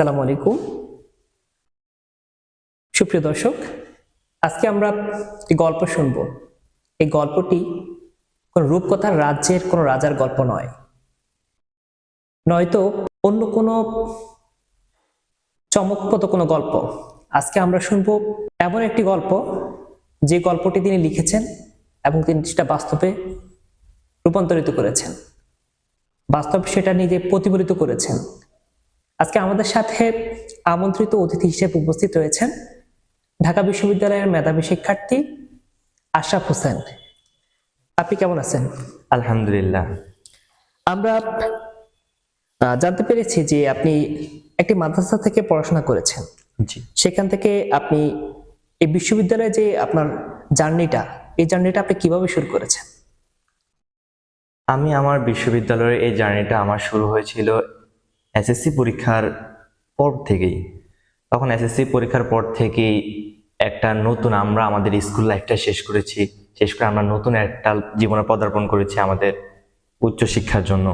সালামু আলাইকুম। সুপ্রিয় দর্শক, আজকে আমরা একটি গল্প শুনব। এই গল্পটি কোন রূপকথার রাজ্যের কোনো রাজার গল্প নয়। নয়তো অন্য কোনো চমকপ্রদ কোনো গল্প। আজকে আমরা শুনব এমন একটি গল্প, যে গল্পটি তিনি লিখেছেন এবং তিনি সেটা বাস্তবে রূপান্তরিত করেছেন। বাস্তব সেটা নিজে প্রতিফলিত করেছেন আজকে আমাদের সাথে আমন্ত্রিত অতিথি হিসেবে উপস্থিত রয়েছেন ঢাকা বিশ্ববিদ্যালয়ের মেধাবী শিক্ষার্থী আশরাফ হোসেন। আপনি কেমন আছেন? আলহামদুলিল্লাহ। আমরা জানতে পেরেছি যে আপনি একটি মাদ্রাসা থেকে পড়াশোনা করেছেন। সেখান থেকে আপনি এই বিশ্ববিদ্যালয়ে যে আপনার জার্নিটা এই জার্নিটা আপনি কীভাবে শুরু করেছেন? আমি আমার বিশ্ববিদ্যালয়ের এই জার্নিটা আমার শুরু হয়েছিল এসএসসি পরীক্ষার পর থেকেই, তখন এসএসসি পরীক্ষার পর থেকেই একটা নতুন আমরা আমাদের স্কুল লাইফটা শেষ করেছি। শেষ করে আমরা নতুন একটা জীবনে পদার্পণ করেছি আমাদের উচ্চশিক্ষার জন্য।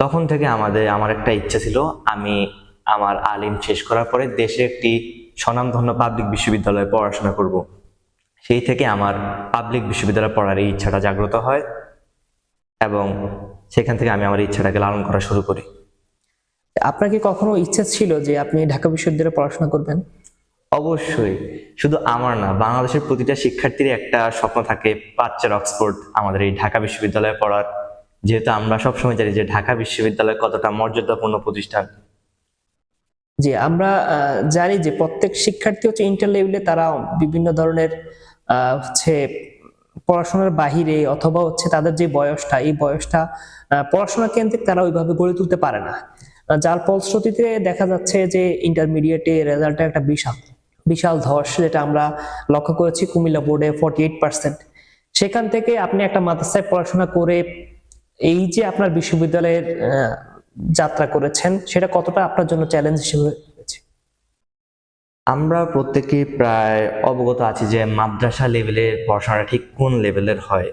তখন থেকে আমাদের, আমার একটা ইচ্ছা ছিল, আমি আমার আলিম শেষ করার পরে দেশে একটি স্বনামধন্য পাবলিক বিশ্ববিদ্যালয়ে পড়াশোনা করব। সেই থেকে আমার পাবলিক বিশ্ববিদ্যালয়ে পড়ার এই ইচ্ছাটা জাগ্রত হয় এবং সেখান থেকে আমি আমার ইচ্ছাটাকে লালন করা শুরু করি। আপনার কি কখনো ইচ্ছা ছিল যে আপনি ঢাকা বিশ্ববিদ্যালয়ে পড়াশোনা করবেন? অবশ্যই। শুধু আমার না বাংলাদেশের প্রতিটা শিক্ষার্থীর একটা স্বপ্ন থাকে বাচ্চার অক্সফোর্ড আমাদের এই ঢাকা বিশ্ববিদ্যালয়ে পড়ার। যেহেতু আমরা সবসময় জানি যে ঢাকা বিশ্ববিদ্যালয় কতটা মর্যাদাপূর্ণ প্রতিষ্ঠান। যে আমরা জানি যে প্রত্যেক শিক্ষার্থী হচ্ছে ইন্টার লেভেলে তারা বিভিন্ন ধরনের আহ, হচ্ছে পড়াশোনার বাহিরে অথবা হচ্ছে তাদের যে বয়সটা এই বয়সটা পড়াশোনা কেন্দ্রিক তারা ওইভাবে গড়ে তুলতে পারে না। যার ফলশ্রুতিতে দেখা যাচ্ছে যে ইন্টারমিডিয়েটে রেজাল্টের একটা বিশাল বিশাল ধস, যেটা আমরা লক্ষ্য করেছি কুমিল্লা বোর্ডে ফর্টি এইট পার্সেন্ট সেখান থেকে আপনি একটা মাদ্রাসায় পড়াশোনা করে এই যে আপনার বিশ্ববিদ্যালয়ের যাত্রা করেছেন, সেটা কতটা আপনার জন্য চ্যালেঞ্জ হিসেবে আমরা প্রত্যেকে প্রায় অবগত আছি যে মাদ্রাসা লেভেলের পড়াশোনাটা ঠিক কোন লেভেলের হয়।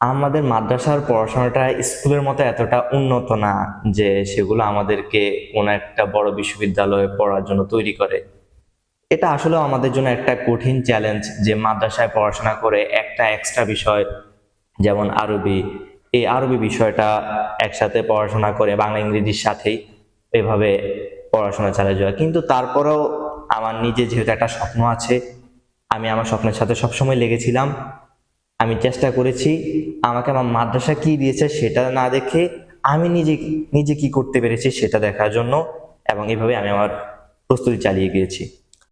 আমাদের মাদ্রাসার পড়াশোনাটা স্কুলের মতো এতটা উন্নত না যে সেগুলো আমাদেরকে কোনো একটা বড় বিশ্ববিদ্যালয়ে পড়ার জন্য তৈরি করে। এটা আসলে আমাদের জন্য একটা কঠিন চ্যালেঞ্জ যে মাদ্রাসায় পড়াশোনা করে একটা এক্সট্রা বিষয়, যেমন আরবি। এই আরবি বিষয়টা একসাথে পড়াশোনা করে বাংলা, ইংরেজির সাথেই এভাবে পড়াশোনা চালিয়ে যাওয়া। কিন্তু তারপরেও আমার নিজে যেহেতু একটা স্বপ্ন আছে, আমি আমার স্বপ্নের সাথে সবসময় লেগেছিলাম। আমি চেষ্টা করেছি, আমাকে আমার মাদ্রাসা কি দিয়েছে সেটা না দেখে আমি নিজে নিজে কি করতে পেরেছি সেটা দেখার জন্য এবং এভাবে আমি আমার প্রস্তুতি চালিয়ে গিয়েছি।